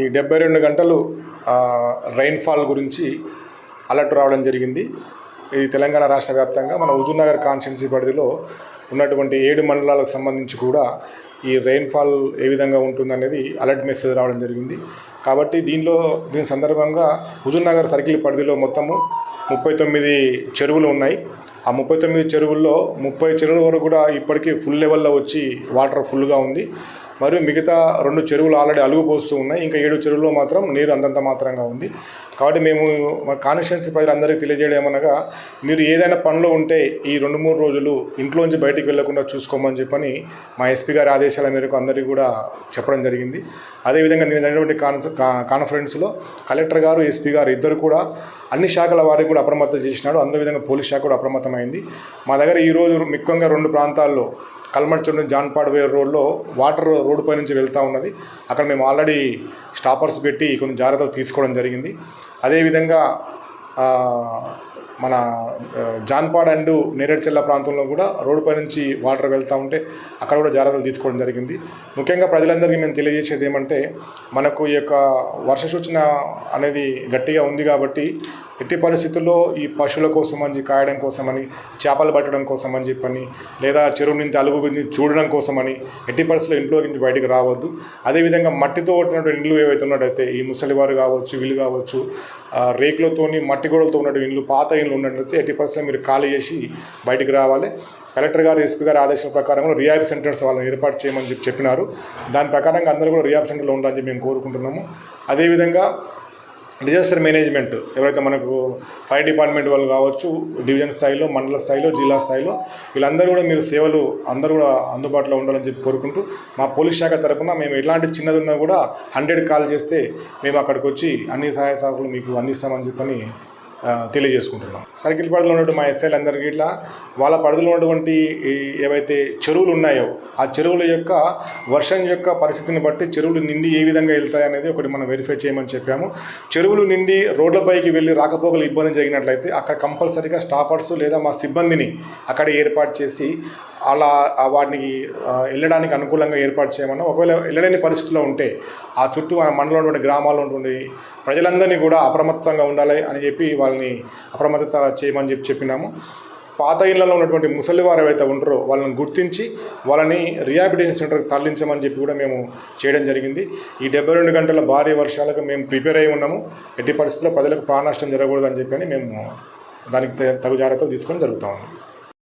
ఈ డెబ్బై రెండు గంటలు రైన్ఫాల్ గురించి అలర్ట్ రావడం జరిగింది. ఇది తెలంగాణ రాష్ట్ర వ్యాప్తంగా మన హుజూర్నగర్ కాన్స్టిట్యున్సీ పరిధిలో ఉన్నటువంటి ఏడు మండలాలకు సంబంధించి కూడా ఈ రెయిన్ఫాల్ ఏ విధంగా ఉంటుందనేది అలర్ట్ మెసేజ్ రావడం జరిగింది. కాబట్టి దీనిలో దీని సందర్భంగా హుజూర్నగర్ సర్కిల్ పరిధిలో మొత్తము ముప్పై తొమ్మిది చెరువులు ఉన్నాయి. ఆ ముప్పై తొమ్మిది చెరువుల్లో ముప్పై చెరువుల వరకు కూడా ఇప్పటికీ ఫుల్ లెవెల్లో వచ్చి వాటర్ ఫుల్గా ఉంది. మరియు మిగతా రెండు చెరువులు ఆల్రెడీ అలుగు పోస్తూ ఉన్నాయి. ఇంకా ఏడు చెరువుల్లో మాత్రం నీరు అంతంత మాత్రంగా ఉంది. కాబట్టి మేము మా కాన్స్టిట్యున్సీ ప్రజలందరికీ తెలియజేయడం ఏమనగా మీరు ఏదైనా పనులు ఉంటే ఈ రెండు మూడు రోజులు ఇంట్లోంచి బయటికి వెళ్ళకుండా చూసుకోమని చెప్పని మా ఎస్పీ గారి ఆదేశాల మేరకు అందరికీ కూడా చెప్పడం జరిగింది. అదేవిధంగా నేను జరిగినటువంటి కాన్స్ కాన్ఫరెన్స్లో కలెక్టర్ గారు ఎస్పీ గారు ఇద్దరు కూడా అన్ని శాఖల వారికి కూడా అప్రమత్తం చేసినాడు అదే విధంగా పోలీస్ శాఖ కూడా అప్రమత్తమైంది. మా దగ్గర ఈరోజు ముఖ్యంగా రెండు ప్రాంతాల్లో కల్మట్ నుండి వేరు రోడ్లో వాటర్ రోడ్డు పై నుంచి వెళ్తూ ఉన్నది. అక్కడ మేము ఆల్రెడీ స్టాపర్స్ పెట్టి కొన్ని జాగ్రత్తలు తీసుకోవడం జరిగింది. అదేవిధంగా మన జాన్పాడ్ అండ్ నేరేడ్చెల్ల ప్రాంతంలో కూడా రోడ్డుపై నుంచి వాటర్ వెళ్తూ ఉంటే అక్కడ కూడా జాగ్రత్తలు తీసుకోవడం జరిగింది. ముఖ్యంగా ప్రజలందరికీ మేము తెలియజేసేది ఏమంటే మనకు ఈ యొక్క వర్ష సూచన అనేది గట్టిగా ఉంది కాబట్టి ఎట్టి పరిస్థితుల్లో ఈ పశువుల కోసం అని కాయడం కోసమని చేపలు పట్టడం కోసం అని చెప్పని లేదా చెరువు నుంచి అలుగు చూడడం కోసమని ఎట్టి పరిస్థితుల్లో ఇంట్లో నుంచి బయటికి రావద్దు. అదేవిధంగా మట్టితో కొట్టినటువంటి ఇండ్లు ఏవైతే ఉన్నట్టయితే ఈ ముసలివారు కావచ్చు వీళ్ళు కావచ్చు రేకులతోని మట్టి గోడలతో ఉన్నటువంటి ఇండ్లు పాత ఇండ్లు ఉన్నట్టయితే ఎట్టి పర్సెంట్ మీరు ఖాళీ చేసి బయటికి రావాలి. కలెక్టర్ గారు ఎస్పీ గారు ఆదేశాల ప్రకారం రియాబ్ సెంటర్స్ వాళ్ళని ఏర్పాటు చేయమని చెప్పి చెప్పినారు. దాని ప్రకారంగా అందరూ కూడా రియాబ్ సెంటర్లో ఉండాలని చెప్పి మేము కోరుకుంటున్నాము. అదేవిధంగా డిజాస్టర్ మేనేజ్మెంట్ ఎవరైతే మనకు ఫైర్ డిపార్ట్మెంట్ వాళ్ళు కావచ్చు డివిజన్ స్థాయిలో మండల స్థాయిలో జిల్లా స్థాయిలో వీళ్ళందరూ కూడా మీరు సేవలు అందరూ కూడా అందుబాటులో ఉండాలని చెప్పి కోరుకుంటూ మా పోలీస్ శాఖ తరఫున మేము ఎలాంటి చిన్నది ఉన్నా కూడా హండ్రెడ్ కాల్ చేస్తే మేము అక్కడికి వచ్చి అన్ని సహాయ సహకారాలు మీకు అందిస్తామని చెప్పని తెలియజేసుకుంటున్నాం. సర్కిల్ పరిధిలో ఉన్నటువంటి మా ఎస్ఐలు అందరికీ ఇట్లా వాళ్ళ పరిధిలో ఉన్నటువంటి ఏవైతే చెరువులు ఉన్నాయో ఆ చెరువుల యొక్క వర్షం యొక్క పరిస్థితిని బట్టి చెరువులు నిండి ఏ విధంగా వెళ్తాయి అనేది ఒకటి మనం వెరిఫై చేయమని చెప్పాము. చెరువులు నిండి రోడ్లపైకి వెళ్ళి రాకపోకలు ఇబ్బంది జరిగినట్లయితే అక్కడ కంపల్సరీగా స్టాపర్స్ లేదా మా సిబ్బందిని అక్కడ ఏర్పాటు చేసి అలా వాటిని వాటికి వెళ్ళడానికి అనుకూలంగా ఏర్పాటు చేయమన్నా ఒకవేళ వెళ్ళలేని పరిస్థితిలో ఉంటే ఆ చుట్టూ మన మండలంలో ఉన్నటువంటి గ్రామాల్లో ఉన్నటువంటి ప్రజలందరినీ కూడా అప్రమత్తంగా ఉండాలి అని చెప్పి వాళ్ళని అప్రమత్తత చేయమని చెప్పి చెప్పినాము. పాత ఇళ్ళలో ఉన్నటువంటి ముసలి వారు ఎవరైతే ఉంటారో వాళ్ళని గుర్తించి వాళ్ళని రిహాబిలిటేషన్ సెంటర్కి తరలించమని చెప్పి కూడా మేము చేయడం జరిగింది. ఈ డెబ్బై రెండు గంటల భారీ వర్షాలకు మేము ప్రిపేర్ అయి ఉన్నాము. ఎట్టి పరిస్థితుల్లో ప్రజలకు ప్రాణ నష్టం జరగకూడదని చెప్పి మేము దానికి తగు జాగ్రత్తలు తీసుకోవడం జరుగుతూ ఉంది.